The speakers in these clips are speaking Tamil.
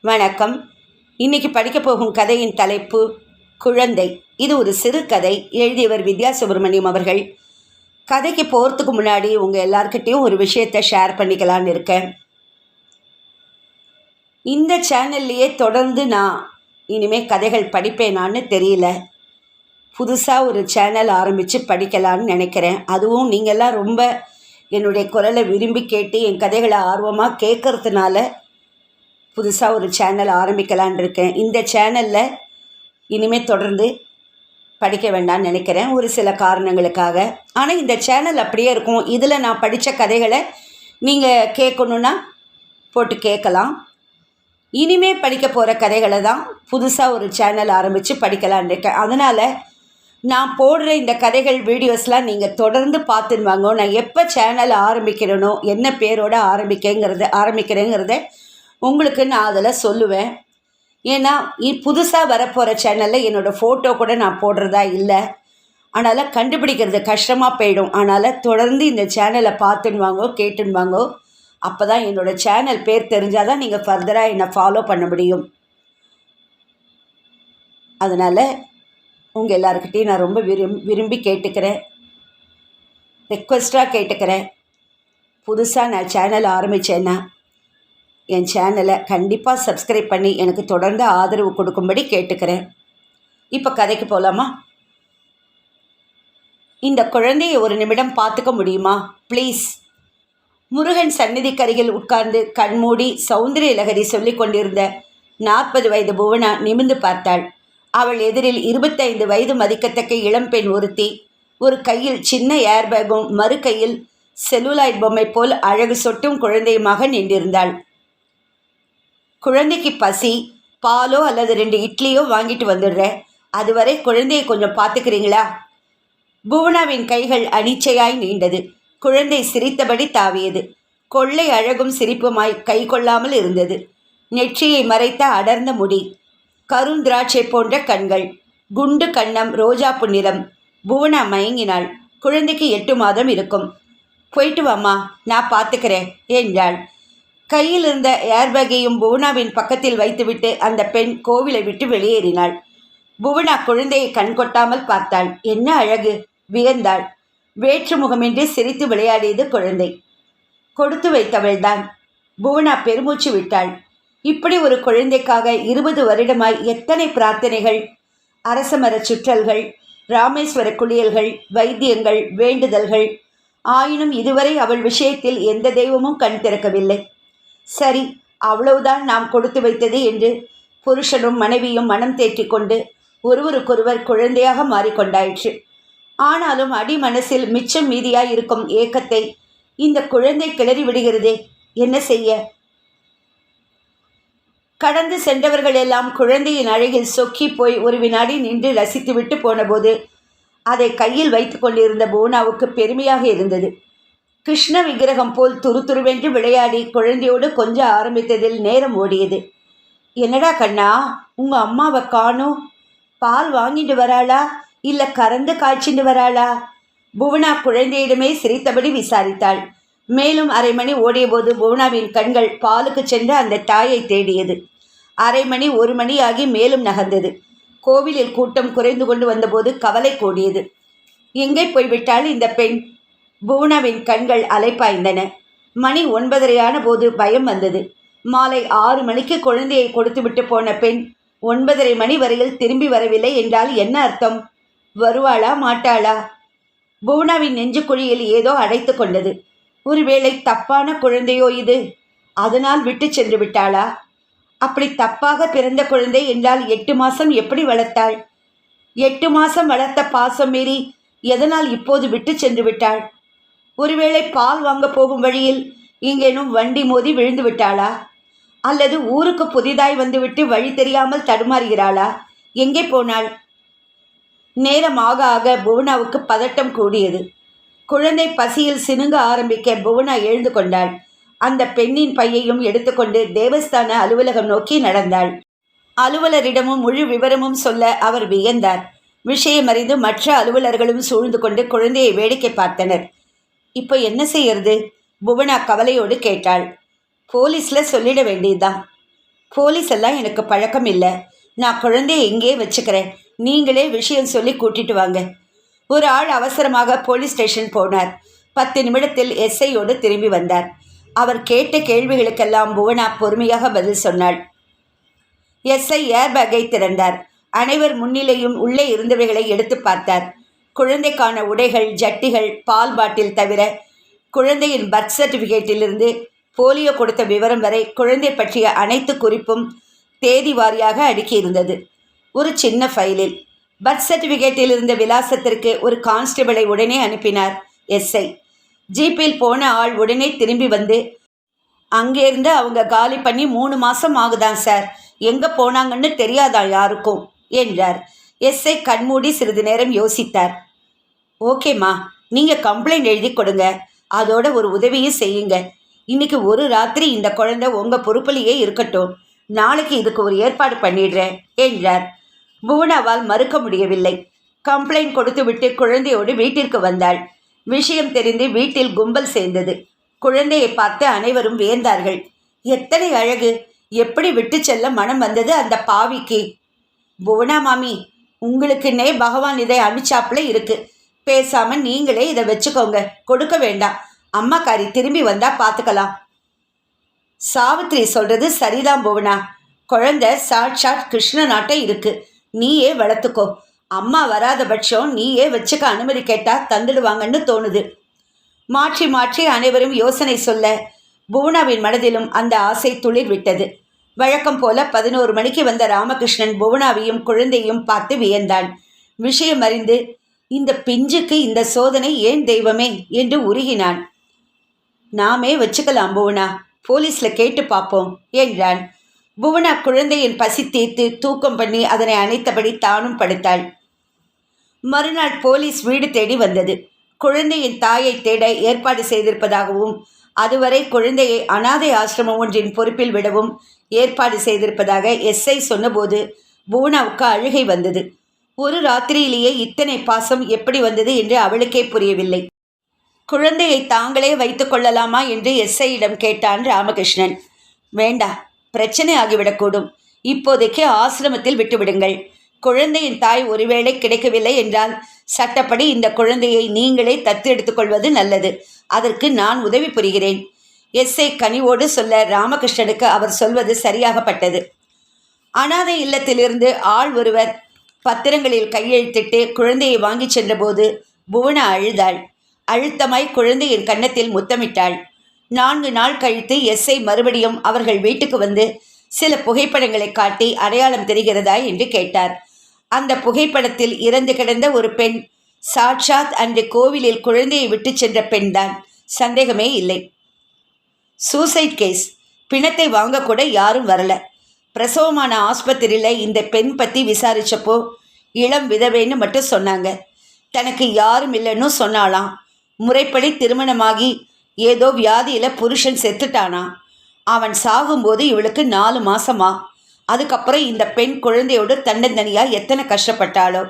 வணக்கம். இன்னைக்கு படிக்கப் போகும் கதையின் தலைப்பு குழந்தை. இது ஒரு சிறு கதை. எழுதியவர் வித்யா சுப்பிரமணியம் அவர்கள். கதைக்கு போகிறதுக்கு முன்னாடி உங்கள் எல்லார்கிட்டேயும் ஒரு விஷயத்தை ஷேர் பண்ணிக்கலான்னு இருக்கேன். இந்த சேனல்லையே தொடர்ந்து நான் இனிமேல் கதைகள் படிப்பேனான்னு தெரியல. புதுசாக ஒரு சேனல் ஆரம்பித்து படிக்கலான்னு நினைக்கிறேன். அதுவும் நீங்கள்லாம் ரொம்ப என்னுடைய குரலை விரும்பி கேட்டு என் கதைகளை ஆர்வமாக கேட்கறதுனால புதுசாக ஒரு சேனல் ஆரம்பிக்கலான் இருக்கேன். இந்த சேனலில் இனிமேல் தொடர்ந்து படிக்க வேண்டாம்னு நினைக்கிறேன். ஒரு சில காரணங்களுக்காக. ஆனால் இந்த சேனல் அப்படியே இருக்கும். இதில் நான் படித்த கதைகளை நீங்கள் கேட்கணுன்னா போட்டு கேட்கலாம். இனிமே படிக்க போகிற கதைகளை தான் புதுசாக ஒரு சேனல் ஆரம்பித்து படிக்கலான் இருக்கேன். அதனால் நான் போடுற இந்த கதைகள் வீடியோஸ்லாம் நீங்கள் தொடர்ந்து பார்த்துருவாங்க நான் எப்போ சேனல் ஆரம்பிக்கிறேனோ என்ன பேரோட ஆரம்பிக்கங்கிறத ஆரம்பிக்கிறேங்கிறத உங்களுக்கு நான் அதில் சொல்லுவேன். ஏன்னா புதுசாக வரப்போகிற சேனலில் என்னோடய ஃபோட்டோ கூட நான் போடுறதா இல்லை. அதனால் கண்டுபிடிக்கிறது கஷ்டமாக போயிடும். அதனால் தொடர்ந்து இந்த சேனலை பார்த்துன்னு வாங்கோ கேட்டுன்னு வாங்கோ அப்போ தான் என்னோடய சேனல் பேர் தெரிஞ்சால் தான் நீங்கள் ஃபர்தராக என்னை ஃபாலோ பண்ண முடியும். அதனால் உங்கள் எல்லாருக்கிட்டையும் நான் ரொம்ப விரும் விரும்பி கேட்டுக்கிறேன். ரெக்வஸ்ட்டாக கேட்டுக்கிறேன். புதுசாக நான் சேனல் ஆரம்பித்தேன்னா என் சேனலை கண்டிப்பாக சப்ஸ்கிரைப் பண்ணி எனக்கு தொடர்ந்து ஆதரவு கொடுக்கும்படி கேட்டுக்கிறேன். இப்போ கதைக்கு போகலாமா இந்த குழந்தையை ஒரு நிமிடம் பார்த்துக்க முடியுமா? ப்ளீஸ் முருகன் சந்நிதிக்கருகில் உட்கார்ந்து கண்மூடி சௌந்தரிய லகரி சொல்லிக் கொண்டிருந்த நாற்பது வயது புவனா நிமிந்து பார்த்தாள். அவள் எதிரில் இருபத்தைந்து வயது மதிக்கத்தக்க இளம்பெண் ஒருத்தி ஒரு கையில் சின்ன ஏர்பேக்கும் மறு கையில் செல்லுலாய்ட் பொம்மை போல் அழகு சொட்டும் குழந்தையுமாக நின்றிருந்தாள். குழந்தைக்கு பசி பாலோ அல்லது ரெண்டு இட்லியோ வாங்கிட்டு வந்துடுறேன். அதுவரை குழந்தையை கொஞ்சம் பார்த்துக்கிறீங்களா? புவனாவின் கைகள் அனிச்சையாய் நீண்டது. குழந்தை சிரித்தபடி தாவியது. கொள்ளை அழகும் சிரிப்புமாய் கை கொள்ளாமல் இருந்தது. நெற்றியை மறைத்த அடர்ந்த முடி கருந்திராட்சை போன்ற கண்கள் குண்டு கண்ணம் ரோஜாப்பு நிறம் புவனா மயங்கினாள். குழந்தைக்கு எட்டு மாதம் இருக்கும். போயிட்டு வாம்மா நான் பார்த்துக்கிறேன் என்றாள். கையில் இருந்த ஏர்பேக்கையும் புவனாவின் பக்கத்தில் வைத்துவிட்டு அந்த பெண் கோவிலை விட்டு வெளியேறினாள். புவனா குழந்தையை கண்கொட்டாமல் பார்த்தாள். என்ன அழகு வியந்தாள். வேற்று முகமின்றி சிரித்து விளையாடியது குழந்தை. கொடுத்து வைத்தவள்தான். புவனா பெருமூச்சு விட்டாள். இப்படி ஒரு குழந்தைக்காக இருபது வருடமாய் எத்தனை பிரார்த்தனைகள் அரசமர சுற்றல்கள் ராமேஸ்வர குளியல்கள் வைத்தியங்கள் வேண்டுதல்கள் ஆயினும் இதுவரை அவள் விஷயத்தில் எந்த தெய்வமும் கண் திறக்கவில்லை. சரி அவ்வளவுதான் நாம் கொடுத்து வைத்தது என்று புருஷனும் மனைவியும் மனம் தேற்றிக்கொண்டு ஒருவருக்கொருவர் குழந்தையாக மாறிக்கொண்டாயிற்று. ஆனாலும் அடி மனசில் மிச்சம் மீதியாய் இருக்கும் ஏக்கத்தை இந்த குழந்தை கிளறி விடுகிறதே என்ன செய்ய? கடந்து சென்றவர்கள் எல்லாம் குழந்தையின் அழகில் சொக்கி போய் ஒரு வினாடி நின்று ரசித்துவிட்டு போனபோது அதை கையில் வைத்து கொண்டிருந்த பூனாவுக்கு பெருமையாக இருந்தது. கிருஷ்ண விக்கிரகம் போல் துருதுருவென்று விளையாடி குழந்தையோடு கொஞ்சம் ஆரம்பித்ததில் நேரம் ஓடியது. என்னடா கண்ணா உங்கள் அம்மாவை காணும் பால் வாங்கிட்டு வராளா? இல்லை கறந்து காய்ச்சிட்டு வராளா? புவனா குழந்தையிடமே சிரித்தபடி விசாரித்தாள். மேலும் அரை மணி ஓடியபோது புவனாவின் கண்கள் பாலுக்கு சென்று அந்த தாயை தேடியது. அரை மணி ஒரு மணி ஆகி மேலும் நகர்ந்தது. கோவிலில் கூட்டம் குறைந்து கொண்டு வந்தபோது கவலை கூடியது. எங்கே போய்விட்டாள் இந்த பெண்? பூனாவின் கண்கள் அலைப்பாய்ந்தன. மணி ஒன்பதரையான போது பயம் வந்தது. மாலை ஆறு மணிக்கு குழந்தையை கொடுத்துவிட்டு போன பெண் ஒன்பதரை மணி வரையில் திரும்பி வரவில்லை என்றால் என்ன அர்த்தம்? வருவாளா மாட்டாளா? புவனாவின் நெஞ்சுக்குழியில் ஏதோ அடைத்து கொண்டது. ஒருவேளை தப்பான குழந்தையோ இது? அதனால் விட்டு சென்று விட்டாளா? அப்படி தப்பாக பிறந்த குழந்தை என்றால் எட்டு மாசம் எப்படி வளர்த்தாள்? எட்டு மாசம் வளர்த்த பாசம் மீறி எதனால் இப்போது விட்டு சென்று விட்டாள்? ஒருவேளை பால் வாங்க போகும் வழியில் இங்கேனும் வண்டி மோதி விழுந்து விட்டாளா? அல்லது ஊருக்கு புதிதாய் வந்துவிட்டு வழி தெரியாமல் தடுமாறுகிறாளா? எங்கே போனாள்? நேரம் ஆக ஆக புவனாவுக்கு பதட்டம் கூடியது. குழந்தை பசியில் சினுங்க ஆரம்பிக்க புவனா எழுந்து கொண்டாள். அந்த பெண்ணின் பையையும் எடுத்துக்கொண்டு தேவஸ்தான அலுவலகம் நோக்கி நடந்தாள். அலுவலரிடமும் முழு விவரமும் சொல்ல அவர் வியந்தார். விஷயம் அறிந்து மற்ற அலுவலர்களும் சூழ்ந்து கொண்டு குழந்தையை வேடிக்கை பார்த்தனர். இப்போ என்ன செய்யறது? புவனா கவலையோடு கேட்டாள். போலீஸில் சொல்லிட வேண்டியதுதான். போலீஸ் எல்லாம் எனக்கு பழக்கம் இல்லை. நான் குழந்தைய இங்கேயே வச்சுக்கிறேன். நீங்களே விஷயம் சொல்லி கூட்டிட்டு வாங்க. ஒரு ஆள் அவசரமாக போலீஸ் ஸ்டேஷன் போனார். பத்து நிமிடத்தில் எஸ்ஐயோடு திரும்பி வந்தார். அவர் கேட்ட கேள்விகளுக்கெல்லாம் புவனா பொறுமையாக பதில் சொன்னாள். எஸ்ஐ ஏர்பேக்கை திறந்தார். அனைவர் முன்னிலையும் உள்ளே இருந்தவைகளை எடுத்து பார்த்தார். குழந்தைக்கான உடைகள் ஜட்டிகள் பால் பாட்டில் தவிர குழந்தையின் பர்த் சர்டிஃபிகேட்டிலிருந்து போலியோ கொடுத்த விவரம் வரை குழந்தை பற்றிய அனைத்து குறிப்பும் தேதி வாரியாக அடுக்கியிருந்தது. ஒரு சின்ன ஃபைலில். பர்த் சர்டிஃபிகேட்டில் இருந்த விலாசத்திற்கு ஒரு கான்ஸ்டபிளை உடனே அனுப்பினார் எஸ்ஐ ஜீப்பில் போன ஆள் உடனே திரும்பி வந்து அங்கேருந்து அவங்க காலி பண்ணி மூணு மாதம் ஆகுதான் சார். எங்கே போனாங்கன்னு தெரியாதா யாருக்கும்? என்றார். எஸ்ஐ கண்மூடி சிறிது நேரம் யோசித்தார். ஓகேம்மா நீங்கள் கம்ப்ளைண்ட் எழுதி கொடுங்க. அதோட ஒரு உதவியும் செய்யுங்க. இன்னைக்கு ஒரு ராத்திரி இந்த குழந்தை உங்கள் பொறுப்புலேயே இருக்கட்டும். நாளைக்கு இதுக்கு ஒரு ஏற்பாடு பண்ணிடுறேன் என்றார். புவனாவால் மறுக்க முடியவில்லை. கம்ப்ளைண்ட் கொடுத்துவிட்டு குழந்தையோடு வீட்டிற்கு வந்தாள். விஷயம் தெரிந்து வீட்டில் கும்பல் சேர்ந்தது. குழந்தையை பார்த்து அனைவரும் வியந்தார்கள். எத்தனை அழகு! எப்படி விட்டு செல்ல மனம் வந்தது அந்த பாவிக்கு? புவனா மாமி உங்களுக்குன்னே பகவான் இதை அனுச்சாப்புல இருக்குது பேசாம நீங்களே இதை வச்சுக்கோங்க. கொடுக்க வேண்டாம். அம்மாக்காரி திரும்பி வந்தா பார்த்துக்கலாம் சாவித்ரி சொல்றது சரிதான் புவனா. குழந்தை சாட்சாத் நாட்டை இருக்கு. நீயே வளர்த்துக்கோ. அம்மா வராத பட்சம் நீயே வச்சுக்க அனுமதி கேட்டா தந்துடுவாங்கன்னு தோணுது. மாற்றி மாற்றி அனைவரும் யோசனை சொல்ல புவனாவின் மனதிலும் அந்த ஆசை துளிர் விட்டது. வழக்கம் போல பதினோரு மணிக்கு வந்த ராமகிருஷ்ணன் புவனாவையும் குழந்தையும் பார்த்து வியந்தான். விஷயம் அறிந்து இந்த பிஞ்சுக்கு இந்த சோதனை ஏன் தெய்வமே? என்று உருகினான். நாமே வச்சுக்கலாம் புவனா. போலீஸ்ல கேட்டு பார்ப்போம் என்றான். புவனா குழந்தையின் பசி தீர்த்து தூக்கம் பண்ணி அதனை அணைத்தபடி தானும் படுத்தாள். மறுநாள் போலீஸ் வீடு தேடி வந்தது. குழந்தையின் தாயை தேட ஏற்பாடு செய்திருப்பதாகவும் அதுவரை குழந்தையை அனாதை ஆசிரமம் ஒன்றின் பொறுப்பில் விடவும் ஏற்பாடு செய்திருப்பதாக எஸ்ஐ சொன்னபோது புவனாவுக்கு அழுகை வந்தது. ஒரு ராத்திரியிலேயே இத்தனை பாசம் எப்படி வந்தது என்று அவளுக்கே புரியவில்லை. குழந்தையை தாங்களே வைத்துக் கொள்ளலாமா என்று எஸ்ஐயிடம் கேட்டான் ராமகிருஷ்ணன். வேண்டா பிரச்சனை ஆகிவிடக்கூடும். இப்போதைக்கு ஆசிரமத்தில் விட்டுவிடுங்கள். குழந்தையின் தாய் ஒருவேளை கிடைக்கவில்லை என்றால் சட்டப்படி இந்த குழந்தையை நீங்களே தத்து எடுத்துக்கொள்வது நல்லது. அதற்கு நான் உதவி புரிகிறேன். எஸ்ஐ கனிவோடு சொல்ல ராமகிருஷ்ணனுக்கு அவர் சொல்வது சரியாகப்பட்டது. அனாதை இல்லத்திலிருந்து ஆள் ஒருவர் பத்திரங்களில் கையெழுத்திட்டு குழந்தையை வாங்கிச் சென்றபோது புவனா அழுதாள். அழுத்தமாய் குழந்தையின் கன்னத்தில் முத்தமிட்டாள். நான்கு நாள் கழித்து எஸ்ஐ மறுபடியும் அவர்கள் வீட்டுக்கு வந்து சில புகைப்படங்களை காட்டி அடையாளம் தெரிகிறதா? என்று கேட்டார். அந்த புகைப்படத்தில் இறந்து கிடந்த ஒரு பெண் சாட்சாத் அன்று கோவிலில் குழந்தையை விட்டு சென்ற பெண்தான். சந்தேகமே இல்லை. Suicide case. பிணத்தை வாங்கக்கூட யாரும் வரல. பிரசவமான ஆஸ்பத்திரியில் இந்த பெண் பற்றி விசாரிச்சப்போ இளம் விதவைன்னு மட்டும் சொன்னாங்க. தனக்கு யாரும் இல்லைன்னு சொன்னாலாம் முறைப்படி திருமணமாகி ஏதோ வியாதியில் புருஷன் செத்துட்டானா? அவன் சாகும்போது இவளுக்கு நாலு மாசமா? அதுக்கப்புறம் இந்த பெண் குழந்தையோடு தன்னந்தனியாக எத்தனை கஷ்டப்பட்டாளோ?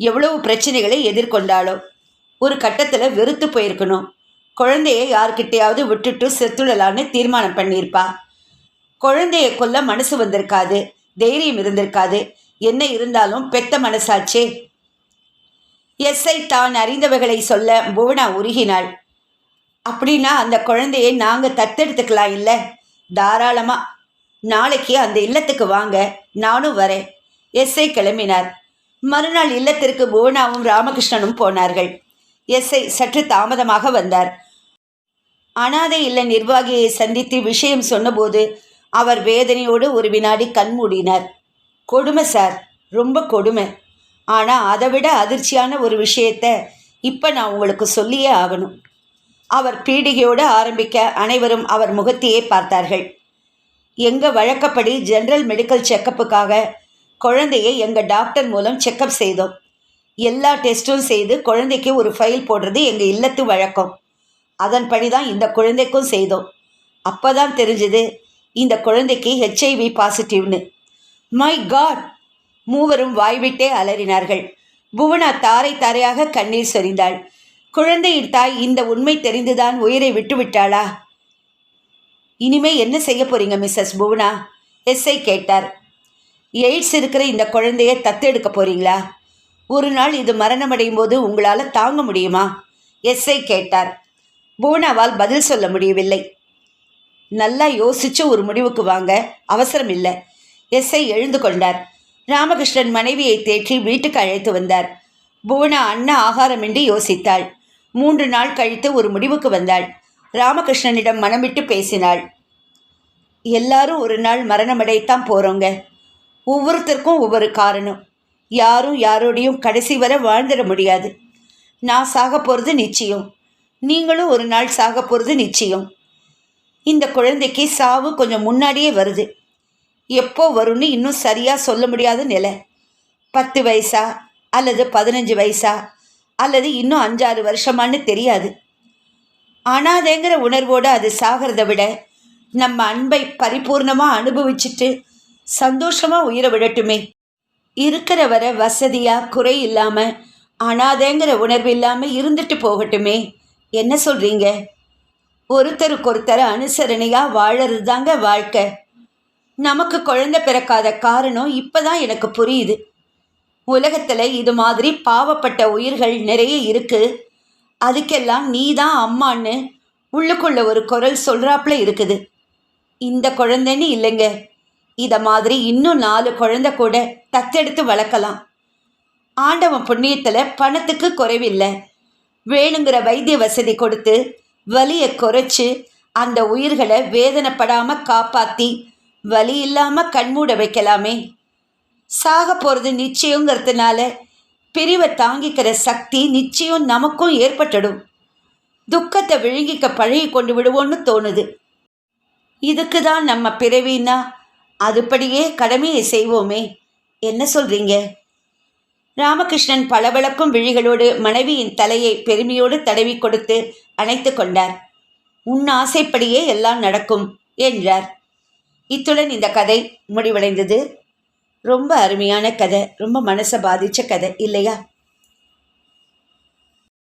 எவ்வளவு பிரச்சனைகளை எதிர்கொண்டாளோ? ஒரு கட்டத்தில் வெறுத்து போயிருக்கணும். குழந்தைய யார்கிட்டையாவது விட்டுட்டு செத்துடலான்னு தீர்மானம் பண்ணியிருப்பா. குழந்தைய கொல்ல மனசு வந்திருக்காது தைரியம் இருந்திருக்காது. என்ன இருந்தாலும் பெத்த மனசாச்சே. எஸ்ஐ தான் அறிந்தவைகளை சொல்ல புவனா உருகினாள். அப்படின்னா அந்த குழந்தையை நாங்கள் தத்தெடுத்துக்கலாம் இல்லை? தாராளமாக நாளைக்கு அந்த இல்லத்துக்கு வாங்க. நானும் வரேன். எஸ்ஐ கிளம்பினார். மறுநாள் இல்லத்திற்கு புவனாவும் ராமகிருஷ்ணனும் போனார்கள். எஸ்ஐ சற்று தாமதமாக வந்தார். அனாதை இல்ல நிர்வாகியை சந்தித்து விஷயம் சொன்னபோது அவர் வேதனையோடு ஒரு வினாடி கண்மூடினார் கொடுமை சார். ரொம்ப கொடுமை. ஆனால் அதை விட அதிர்ச்சியான ஒரு விஷயத்த இப்போ நான் உங்களுக்கு சொல்லியே ஆகணும். அவர் பீடிகையோடு ஆரம்பிக்க அனைவரும் அவர் முகத்தையே பார்த்தார்கள். எங்கள் வழக்கப்படி ஜென்ரல் மெடிக்கல் செக்கப்புக்காக குழந்தையை எங்கள் டாக்டர் மூலம் செக்கப் செய்தோம். எல்லா டெஸ்ட்டும் செய்து குழந்தைக்கு ஒரு ஃபைல் போடுறது எங்கள் இல்லத்து வழக்கம். அதன்படி தான் இந்த குழந்தைக்கும் செய்தோம். அப்போ தான் தெரிஞ்சது இந்த குழந்தைக்கு ஹெச்ஐவி பாசிட்டிவ்னு மை காட் மூவரும் வாய்விட்டே அலறினார்கள். புவனா தாரை தாரையாக கண்ணீர் சொரிந்தாள். குழந்தையின் தாய் இந்த உண்மை தெரிந்துதான் உயிரை விட்டுவிட்டாளா? இனிமே என்ன செய்ய போறீங்க மிஸ்ஸஸ் புவனா? எஸ்ஐ கேட்டார். எய்ட்ஸ் இருக்கிற இந்த குழந்தைய தத்தெடுக்க போறீங்களா? ஒரு நாள் இது மரணமடையும் போது உங்களால் தாங்க முடியுமா? எஸ்ஐ கேட்டார். புவனாவால் பதில் சொல்ல முடியவில்லை. நல்லா யோசிச்சு ஒரு முடிவுக்கு வாங்க அவசரம் இல்லை எஸ்ஐ எழுந்து கொண்டார். ராமகிருஷ்ணன் மனைவியை தேற்றி வீட்டுக்கு அழைத்து வந்தார். புவனா அண்ணா ஆகாரமின்றி யோசித்தாள். மூன்று நாள் கழித்து ஒரு முடிவுக்கு வந்தாள். ராமகிருஷ்ணனிடம் மனம் விட்டு பேசினாள். எல்லாரும் ஒரு நாள் மரணமடைத்தான் போகிறோங்க ஒவ்வொருத்தருக்கும் ஒவ்வொரு காரணம். யாரும் யாரோடையும் கடைசி வரை வாழ்ந்துட முடியாது. நான் சாக போகிறது நிச்சயம். நீங்களும் ஒரு நாள் சாக போகிறது நிச்சயம். இந்த குழந்தைக்கு சாவு கொஞ்சம் முன்னாடியே வருது. எப்போ வரும்னு இன்னும் சரியாக சொல்ல முடியாத நிலை. பத்து வயசா அல்லது பதினஞ்சு வயசா அல்லது இன்னும் அஞ்சாறு வருஷமான்னு தெரியாது. அனாதைங்கிற உணர்வோடு அது சாகிறத விட நம்ம அன்பை பரிபூர்ணமாக அனுபவிச்சுட்டு சந்தோஷமாக உயிரை விடட்டுமே. இருக்கிற வர வசதியாக குறை இல்லாமல் அனாதைங்கிற உணர்வு இல்லாமல் இருந்துட்டு போகட்டுமே. என்ன சொல்கிறீங்க ஒருத்தருக்கொருத்தர் அனுசரணையாக வாழறது தாங்க வாழ்க்கை. நமக்கு குழந்தை பிறக்காத காரணம் இப்போ தான் எனக்கு புரியுது. உலகத்தில் இது மாதிரி பாவப்பட்ட உயிர்கள் நிறைய இருக்கு. அதுக்கெல்லாம் நீ தான் அம்மான்னு உள்ளுக்குள்ள ஒரு குரல் சொல்கிறாப்புல இருக்குது. இந்த குழந்தைன்னு இல்லைங்க. இதை மாதிரி இன்னும் நாலு குழந்தை கூட தத்தெடுத்து வளர்க்கலாம். ஆண்டவன் புண்ணியத்தில் பணத்துக்கு குறைவில்லை. வேணுங்கிற வைத்திய வசதி கொடுத்து வலியை குறைச்சு அந்த உயிர்களை வேதனைப்படாமல் காப்பாற்றி வலி இல்லாமல் கண்மூட வைக்கலாமே. சாக போகிறது நிச்சயங்கிறதுனால பிரிவை தாங்கிக்கிற சக்தி நிச்சயம் நமக்கும் ஏற்பட்டுடும். துக்கத்தை விழுங்கிக்க பழகி கொண்டு விடுவோன்னு தோணுது. இதுக்கு தான் நம்ம பிறவின்னா அதுபடியே கடமையை செய்வோமே. என்ன சொல்றீங்க? ராமகிருஷ்ணன் பளபளக்கும் விழிகளோடு மனைவியின் தலையை பெருமையோடு தடவி கொடுத்து அணைத்து கொண்டார். உன் ஆசைப்படியே எல்லாம் நடக்கும் என்றார். இத்துடன் இந்த கதை முடிவடைந்தது. ரொம்ப அருமையான கதை ரொம்ப மனசை பாதித்த கதை இல்லையா?